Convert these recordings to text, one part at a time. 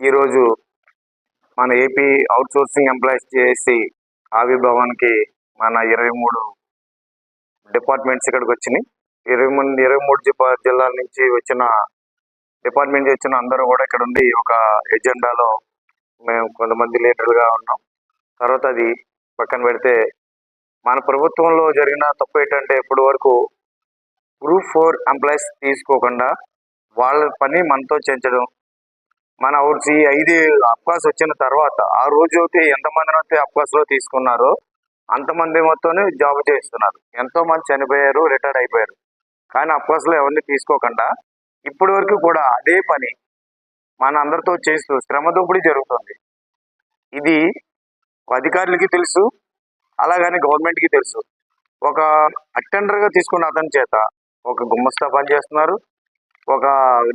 ఈరోజు మన AP out sourcing employees చేసి ఆవిర్భావానికి మన ఇరవై మూడు డిపార్ట్మెంట్స్ ఇక్కడికి వచ్చినాయి. ఇరవై మూడు ఇరవై మూడు జిపా- జిల్లాల నుంచి వచ్చిన డిపార్ట్మెంట్ వచ్చిన అందరూ కూడా ఇక్కడ ఉండి ఒక ఎజెండాలో మేము కొంతమంది లీడర్లుగా ఉన్నాం. తర్వాత అది పక్కన పెడితే మన ప్రభుత్వంలో జరిగిన తప్పు ఏంటంటే ఇప్పటి వరకు గ్రూప్ ఫోర్ ఎంప్లాయీస్ తీసుకోకుండా వాళ్ళ పని మనతో చేయించడం మన అవుట్స్ ఈ ఐదు అబ్కాస్ వచ్చిన తర్వాత ఆ రోజు అయితే ఎంతమందిని అయితే అప్కాస్లో తీసుకున్నారో అంతమంది మొత్తం జాబ్ చేస్తున్నారు. ఎంతో మంది చనిపోయారు రిటైర్డ్ అయిపోయారు. కానీ అప్కాస్లో ఎవరిని తీసుకోకుండా ఇప్పటి వరకు కూడా అదే పని మన అందరితో చేస్తూ శ్రమ దోపిడీ జరుగుతుంది. ఇది అధికారులకి తెలుసు అలాగని గవర్నమెంట్కి తెలుసు. ఒక అటెండర్గా తీసుకున్న అతని చేత ఒక గుమ్మస్తా పని చేస్తున్నారు ఒక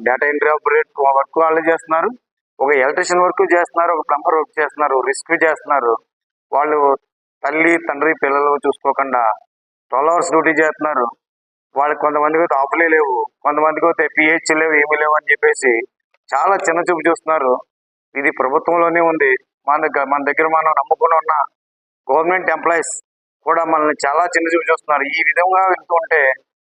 డేటా ఎంట్రీ ఆపరేట్ వర్క్ వాళ్ళు చేస్తున్నారు. ఒక ఎలక్ట్రిషియన్ వర్క్ చేస్తున్నారు ఒక ప్లంబర్ వర్క్ చేస్తున్నారు రిస్క్ చేస్తున్నారు. వాళ్ళు తల్లి తండ్రి పిల్లలు చూసుకోకుండా ట్వెల్వ్ అవర్స్ డ్యూటీ చేస్తున్నారు. వాళ్ళకి కొంతమందికి అయితే ఆఫ్లే లేవు. కొంతమందికి అయితే పిహెచ్ లేవు ఏమీ లేవు అని చెప్పేసి చాలా చిన్న చూపు చూస్తున్నారు. ఇది ప్రభుత్వంలోనే ఉంది. మన దగ్గర మన దగ్గర మనం నమ్ముకుని ఉన్న గవర్నమెంట్ ఎంప్లాయీస్ కూడా మనల్ని చాలా చిన్న చూపు చూస్తున్నారు. ఈ విధంగా వెళ్తుంటే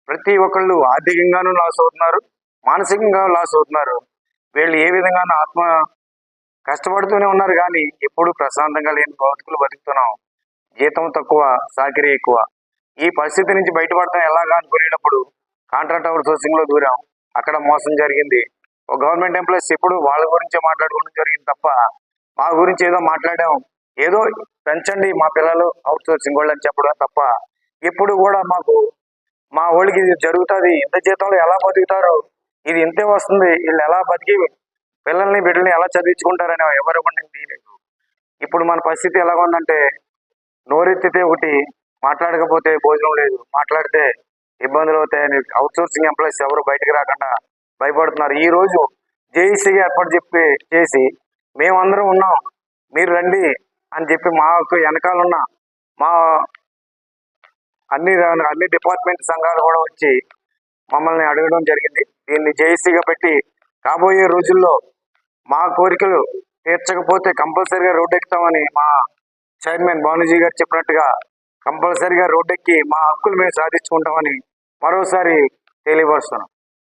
ప్రతి ఒక్కళ్ళు ఆర్థికంగానూ లాస్ అవుతున్నారు. మానసికంగా లాస్ అవుతున్నారు. వీళ్ళు ఏ విధంగా ఆత్మ కష్టపడుతూనే ఉన్నారు కానీ ఎప్పుడు ప్రశాంతంగా లేని బతుకులు బతుకుతున్నాం. జీతం తక్కువ సాకిరీ ఎక్కువ. ఈ పరిస్థితి నుంచి బయటపడతాం ఎలాగా అనుకునేటప్పుడు కాంట్రాక్ట్ అవుట్ సోర్సింగ్లో దూరాం. అక్కడ మోసం జరిగింది. ఒక గవర్నమెంట్ ఎంప్లాయీస్ ఎప్పుడు వాళ్ళ గురించే మాట్లాడుకోవడం జరిగింది తప్ప మా గురించి ఏదో మాట్లాడాం. ఏదో పెంచండి మా పిల్లలు అవుట్ సోర్సింగ్ వాళ్ళు అని చెప్పడం తప్ప ఎప్పుడు కూడా మాకు మా వాళ్ళకి ఇది జరుగుతుంది. ఎంత జీతంలో ఎలా బతుకుతారో? ఇది ఇంతే వస్తుంది. వీళ్ళు ఎలా బతికి పిల్లల్ని బిడ్డల్ని ఎలా చదివించుకుంటారని ఎవరు కూడా తీయలేదు ఇప్పుడు మన పరిస్థితి ఎలా ఉందంటే నోరెత్తితే ఒకటి మాట్లాడకపోతే భోజనం లేదు. మాట్లాడితే ఇబ్బందులు అవుతాయని అవుట్సోర్సింగ్ ఎంప్లాయీస్ ఎవరు బయటకు రాకుండా భయపడుతున్నారు. ఈ రోజు జేఈసీగా ఏర్పాటు చెప్పి చేసి మేమందరం ఉన్నాం. మీరు రండి అని చెప్పి మాకు వెనకాల ఉన్న మా అన్ని అన్ని డిపార్ట్మెంట్ సంఘాలు కూడా వచ్చి మమ్మల్ని అడగడం జరిగింది. దీన్ని జేఏసీగా పెట్టి కాబోయే రోజుల్లో మా కోరికలు తీర్చకపోతే కంపల్సరీగా రోడ్డు ఎక్కుతామని మా చైర్మన్ భానుజీ గారు చెప్పినట్టుగా కంపల్సరీగా రోడ్డెక్కి మా హక్కులు మేము సాధించుకుంటామని మరోసారి తెలియపరుస్తున్నాం.